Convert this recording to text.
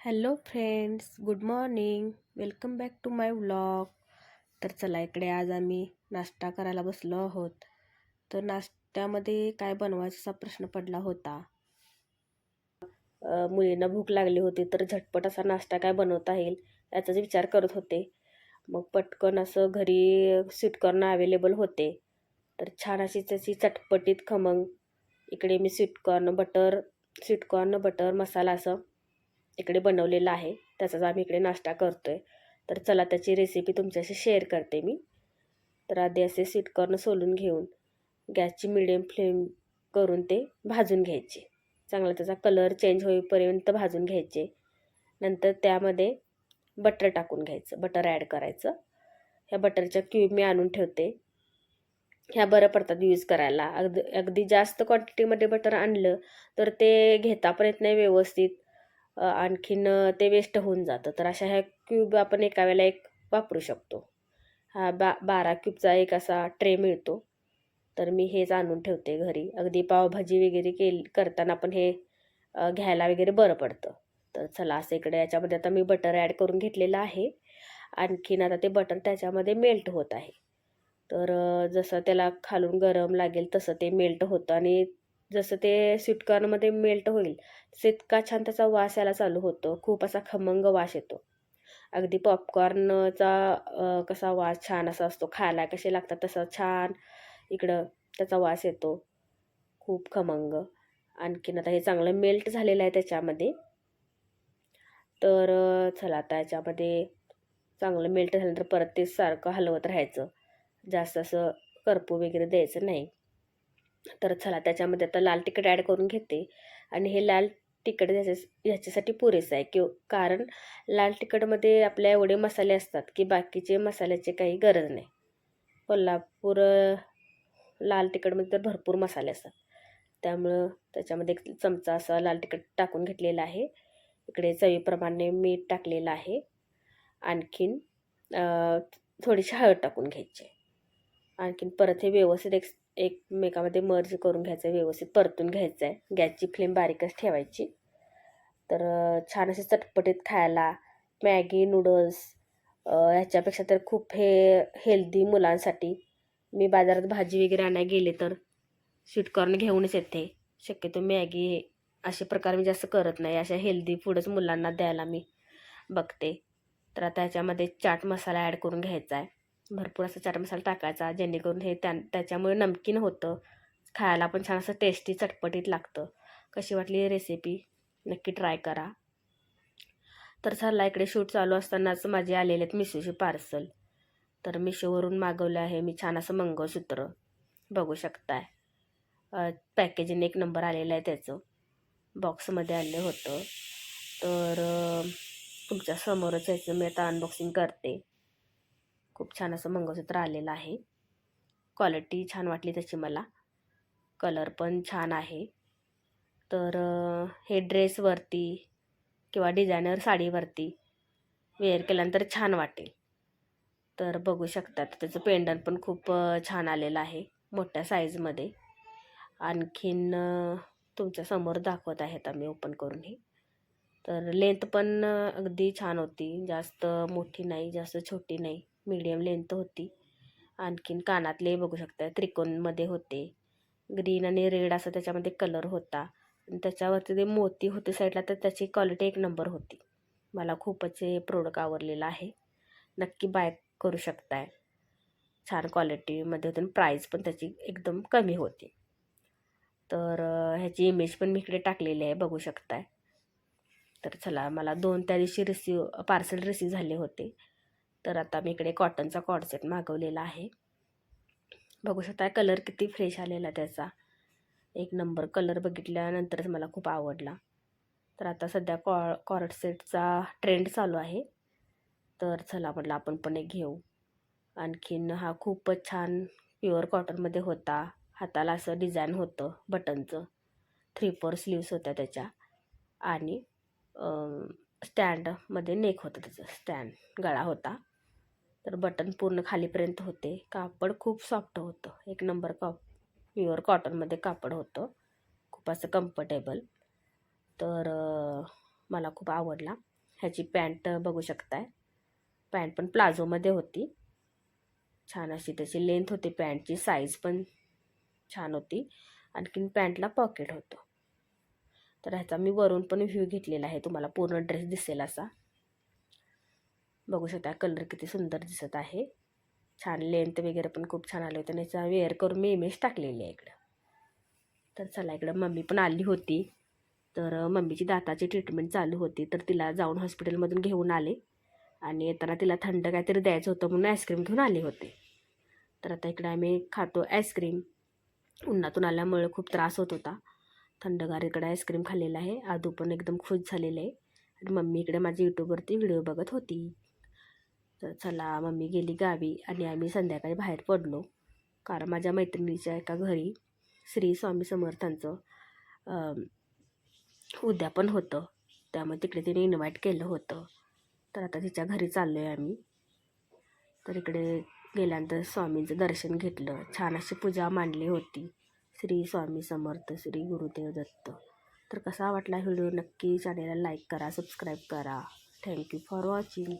Hello friends good morning. Welcome back to my vlog. तर चला इकडे आज आम्ही नाश्ता करायला बसलो आहोत. तर नाश्त्यामध्ये काय बनवायचा प्रश्न पडला होता? मुलींना भूक लागली होती तर झटपट असा नाश्ता काय बनवता येईल याचाच विचार करत होते. मग पटकन असं घरी स्वीटकॉर्न अवेलेबल होते. तर छान अशी त्याची चटपटीत खमंग. इकडे मी sweetcorn butter sweetcorn butter masala असं इकडे बनवलेला आहे त्याचाच आम्ही इकडे नाश्ता करतो आहे तर चला त्याची रेसिपी तुमच्याशी शेअर करते मी. तर आधी असे स्वीटकॉर्न सोलून घेऊन गॅसची मिडियम फ्लेम करून ते भाजून घ्यायचे. चांगला त्याचा कलर चेंज होईपर्यंत भाजून घ्यायचे. नंतर त्यामध्ये बटर टाकून घ्यायचं बटर ॲड करायचं. ह्या बटरच्या क्यूब मी आणून ठेवते. ह्या बरं पडतात यूज करायला. अगदी अगदी जास्त क्वांटिटीमध्ये बटर आणलं तर ते घेता पण येत नाही व्यवस्थित आणखीन ते वेस्ट होऊन जातं. तर अशा ह्या क्यूब आपण एका वेळेला एक वापरू शकतो. हा बा बारा क्यूबचा एक असा ट्रे मिळतो. तर मी हेच आणून ठेवते घरी. अगदी पावभाजी वगैरे केली करताना पण हे घ्यायला वगैरे बरं पडतं. तर चला असं इकडे याच्यामध्ये आता मी बटर ॲड करून घेतलेलं आहे. आणखीन आता ते बटर त्याच्यामध्ये मेल्ट होत आहे. तर जसं त्याला खालून गरम लागेल तसं ते मेल्ट होतं आणि जसं ते स्वीटकॉर्नमध्ये मेल्ट होईल तसं इतका छान त्याचा वास यायला चालू होतो. खूप असा खमंग वास येतो. अगदी पॉपकॉर्नचा कसा वास छान असा असतो. खायला कसे लागतात तसा छान इकडं त्याचा वास येतो. खूप खमंग. आणखीन आता हे चांगलं मेल्ट झालेलं आहे त्याच्यामध्ये. तर चला आता याच्यामध्ये चांगलं मेल्ट झाल्यानंतर परत ते सारखं हलवत राहायचं. जास्त असं करपू वगैरे द्यायचं नाही. तर चला त्याच्यामध्ये आता लाल तिखट ॲड करून घेते. आणि हे लाल तिखट ह्याच्या ह्याच्यासाठी पुरेसं आहे किंवा कारण लाल तिखटमध्ये आपल्या एवढे मसाले असतात की बाकीचे मसाल्याची काही गरज नाही. कोल्हापूर लाल तिखटमध्ये तर भरपूर मसाले असतात. त्यामुळं त्याच्यामध्ये एक चमचा असा लाल तिखट टाकून घेतलेला आहे. इकडे चवीप्रमाणे मीठ टाकलेलं आहे. आणखीन थोडीशी हळद टाकून घ्यायची. आणखीन परत हे व्यवस्थित एक एकमेकामध्ये मर्ज करून घ्यायचं आहे व्यवस्थित परतून घ्यायचं आहे गॅसची फ्लेम बारीकच ठेवायची. तर छान असे चटपटीत खायला मॅगी नूडल्स ह्याच्यापेक्षा तर खूप हे हेल्दी मुलांसाठी. मी बाजारात भाजी वगैरे आणायला गेले तर स्वीटकॉर्न घेऊनच येते. शक्यतो मॅगी असे प्रकार मी जास्त करत नाही. अशा हेल्दी फूडच मुलांना द्यायला मी बघते. तर आता ह्याच्यामध्ये चाट मसाला ॲड करून घ्यायचा आहे भरपूर असा चाट मसाला टाकायचा जेणेकरून हे त्या त्याच्यामुळे नमकीन होतं. खायला पण छान असं टेस्टी चटपटीत लागतं. कशी वाटली रेसिपी नक्की ट्राय करा. तर सरला इकडे शूट चालू असतानाच माझे आलेले आहेत मिशोचे पार्सल तर मिशोवरून मागवलं आहे मी छान असं मंगळसूत्र. बघू शकताय. पॅकेजिंग एक नंबर आलेला आहे त्याचं. बॉक्समध्ये आले होतं. तर तुमच्यासमोरच तुमच्या समोरच याचं मी आता अनबॉक्सिंग करते. खूप छान असं मंगळसूत्र आलेलं आहे. क्वालिटी छान वाटली त्याची मला. कलर पण छान आहे. तर हे ड्रेसवरती किंवा डिझायनर साडीवरती वेअर केल्यानंतर छान वाटेल. तर बघू शकतात त्याचं पेंडंट पण खूप छान आलेलं आहे मोठ्या साईजमध्ये आणखीन तुमच्यासमोर दाखवत आहेत आम्ही ओपन करून हे. तर लेंथ पण अगदी छान होती. जास्त मोठी नाही जास्त छोटी नाही. मीडियम लेंथ होती. आणखीन कानातले बघू शकता त्रिकोणमध्ये होते. ग्रीन आणि रेड असा त्याच्यामध्ये कलर होता. आणि त्याच्यावरती ते मोती होते साईडला तर त्याची क्वालिटी एक नंबर होती. मला खूपच हे प्रोडक्ट आवडलेलं आहे. नक्की बाय करू शकताय. छान क्वालिटीमध्ये होते आणि प्राईस पण त्याची एकदम कमी होती. तर ह्याची इमेज पण मी इकडे टाकलेली आहे बघू शकताय. तर चला मला दोन त्या दिवशी रिसीव पार्सल रिसीव झाले होते. तर आता मी इकडे कॉटनचा कॉडसेट मागवलेला आहे. बघू शकता कलर किती फ्रेश आलेला त्याचा. एक नंबर कलर बघितल्यानंतरच मला खूप आवडला. तर आता सध्या कॉ कॉर्डसेटचा ट्रेंड चालू आहे. तर चला म्हटलं आपण पण एक घेऊ. आणखीन हा खूपच छान प्युअर कॉटनमध्ये होता. हाताला असं डिझाईन होतं बटनचं. थ्री फोर स्लीव्स होत्या त्याच्या. आणि स्टँडमध्ये नेक होतं त्याचं. स्टँड गळा होता. तर बटन पूर्ण खालीपर्यंत होते. कापड खूप सॉफ्ट होतं. एक नंबर कॉप प्युअर कॉटनमध्ये कापड होतं. खूप असं कम्फर्टेबल तर मला खूप आवडला. ह्याची पॅन्ट बघू शकताय. पॅन्ट पण प्लाझोमध्ये होती. छान अशी त्याची लेंथ होती. पॅन्टची साईज पण छान होती. आणखीन पॅन्टला पॉकेट होतं. तर ह्याचा मी वरून पण व्ह्यू घेतलेला आहे. तुम्हाला पूर्ण ड्रेस दिसेल असा. बघू शकता कलर किती सुंदर दिसत आहे. छान लेंथ वगैरे पण खूप छान आले होते आणि याचा वेअर करून मी इमेज टाकलेली आहे इकडं. तर चला इकडं मम्मी पण आली होती. तर मम्मीची दाताची ट्रीटमेंट चालू होती. तर तिला जाऊन हॉस्पिटलमधून घेऊन आले. आणि येताना तिला थंड काहीतरी द्यायचं होतं म्हणून आईस्क्रीम घेऊन आले होते. तर आता इकडे आम्ही खातो आईस्क्रीम उन्हातून आल्यामुळे खूप त्रास होत होता. थंडगार इकडे आईस्क्रीम खाल्लेला आहे. आदू पण एकदम खुश झालेलं आहे. आणि मम्मी इकडे माझी यूट्यूबवरती व्हिडिओ बघत होती. तर चला मम्मी गेली गावी आणि आम्ही संध्याकाळी बाहेर पडलो. कारण माझ्या मैत्रिणीच्या एका घरी श्री स्वामी समर्थांचं उद्यापन होतं. त्यामुळे तिकडे तिने इन्व्हाइट केलं होतं. तर आता तिच्या घरी चाललो आहे आम्ही. तर इकडे गेल्यानंतर स्वामींचं दर्शन घेतलं. छान अशी पूजा मांडली होती. श्री स्वामी समर्थ श्री गुरुदेव दत्त. तर कसा वाटला व्हिडिओ नक्की चॅनेलला लाईक करा सबस्क्राईब करा. Thank you for watching